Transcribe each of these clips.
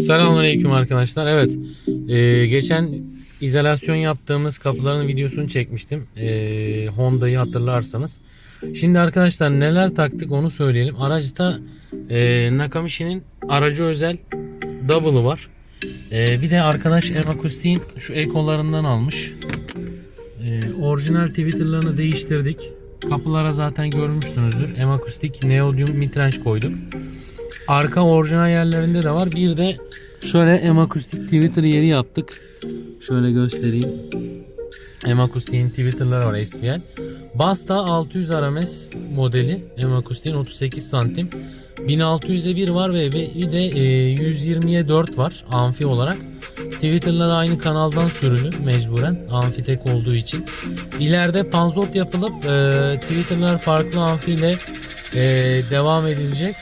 Selamünaleyküm arkadaşlar. Evet, e, geçen izolasyon yaptığımız kapıların videosunu çekmiştim. E, Honda'yı hatırlarsanız. Şimdi arkadaşlar neler taktık onu söyleyelim. Araçta e, Nakamishi'nin aracı özel double'ı var. E, bir de arkadaş M şu ekolarından almış. E, orijinal Twitter'larını değiştirdik. Kapılara zaten görmüşsünüzdür. M Acoustic Neodymium Midrange koyduk. Arka orijinal yerlerinde de var. Bir de şöyle M Acoustic Twitter yeri yaptık. Şöyle göstereyim. M Acoustic'in Twitter'ları var SPL. Basta 600 RMS modeli. M Acoustic'in 38 santim. 1600'e 1 var ve bir de e, 120'ye 4 var amfi olarak. Twitter'ları aynı kanaldan sürülü mecburen amfitek olduğu için. İleride panzot yapılıp e, Twitter'lar farklı amfi ile e, devam edilecek.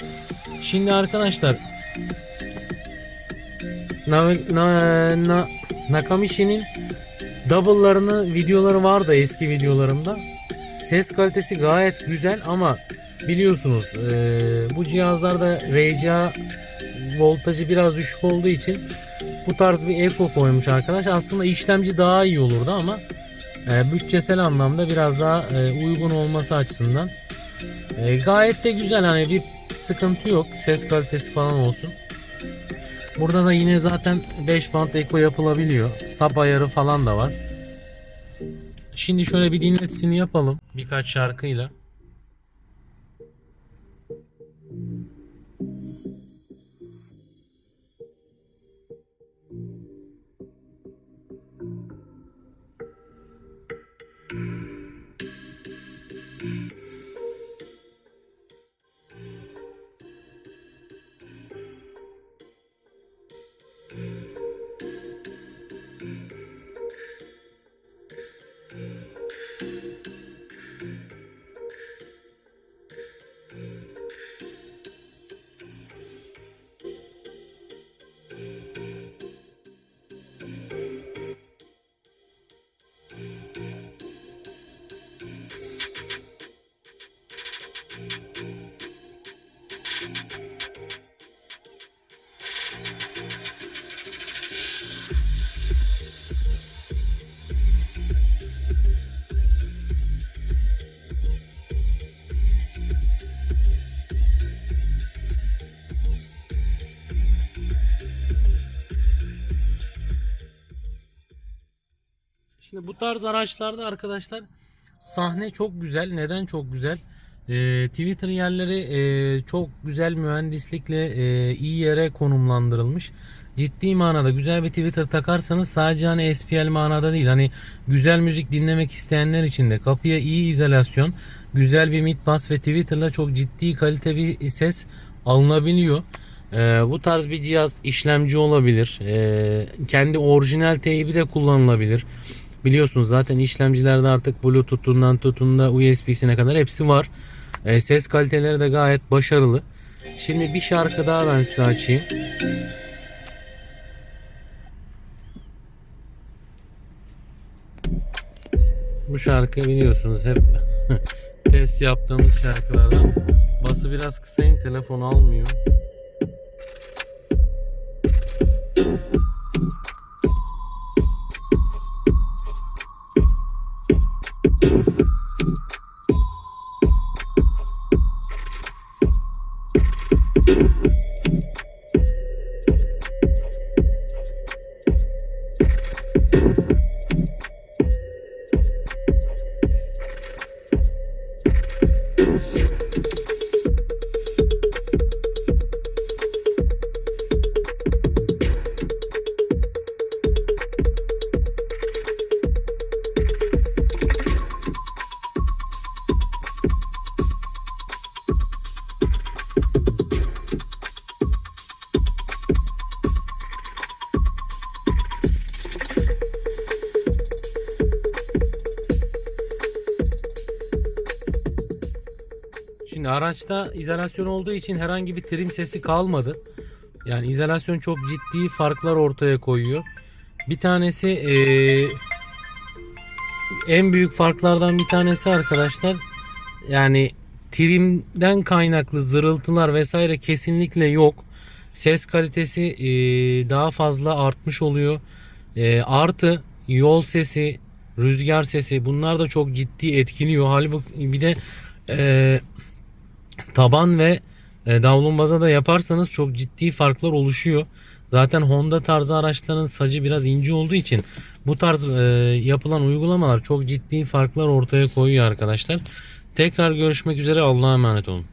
Şimdi arkadaşlar na, na, na, Nakamishi'nin double'larını videoları vardı eski videolarımda. Ses kalitesi gayet güzel ama biliyorsunuz eee, bu cihazlarda RCA voltajı biraz düşük olduğu için bu tarz bir eko koymuş arkadaş. Aslında işlemci daha iyi olurdu ama e, bütçesel anlamda biraz daha e, uygun olması açısından e, gayet de güzel hani bir sıkıntı yok. Ses kalitesi falan olsun. Burada da yine zaten 5 band eko yapılabiliyor. Sap ayarı falan da var. Şimdi şöyle bir dinletisini yapalım. Birkaç şarkıyla. Şimdi bu tarz araçlarda arkadaşlar sahne çok güzel. Neden çok güzel? Ee, Twitter yerleri e, çok güzel mühendislikle e, iyi yere konumlandırılmış. Ciddi manada güzel bir Twitter takarsanız sadece hani SPL manada değil hani güzel müzik dinlemek isteyenler için de kapıya iyi izolasyon, güzel bir mid bass ve Twitter'la çok ciddi kalite bir ses alınabiliyor. Ee, bu tarz bir cihaz işlemci olabilir. Ee, kendi orijinal teybi de kullanılabilir. Biliyorsunuz zaten işlemcilerde artık Bluetooth'undan tutun da USB'sine kadar hepsi var. Ee, ses kaliteleri de gayet başarılı. Şimdi bir şarkı daha ben size açayım. Bu şarkı biliyorsunuz hep test yaptığımız şarkılardan. Bası biraz kısayım telefon almıyor. Şimdi araçta izolasyon olduğu için herhangi bir trim sesi kalmadı. Yani izolasyon çok ciddi farklar ortaya koyuyor. Bir tanesi eee, en büyük farklardan bir tanesi arkadaşlar yani trimden kaynaklı zırıltılar vesaire kesinlikle yok. ses kalitesi e, daha fazla artmış oluyor. E, artı yol sesi, rüzgar sesi bunlar da çok ciddi etkiliyor. Halbuki bir de e, taban ve e, davlumbazada yaparsanız çok ciddi farklar oluşuyor. Zaten Honda tarzı araçların sacı biraz ince olduğu için bu tarz e, yapılan uygulamalar çok ciddi farklar ortaya koyuyor arkadaşlar. Tekrar görüşmek üzere Allah'a emanet olun.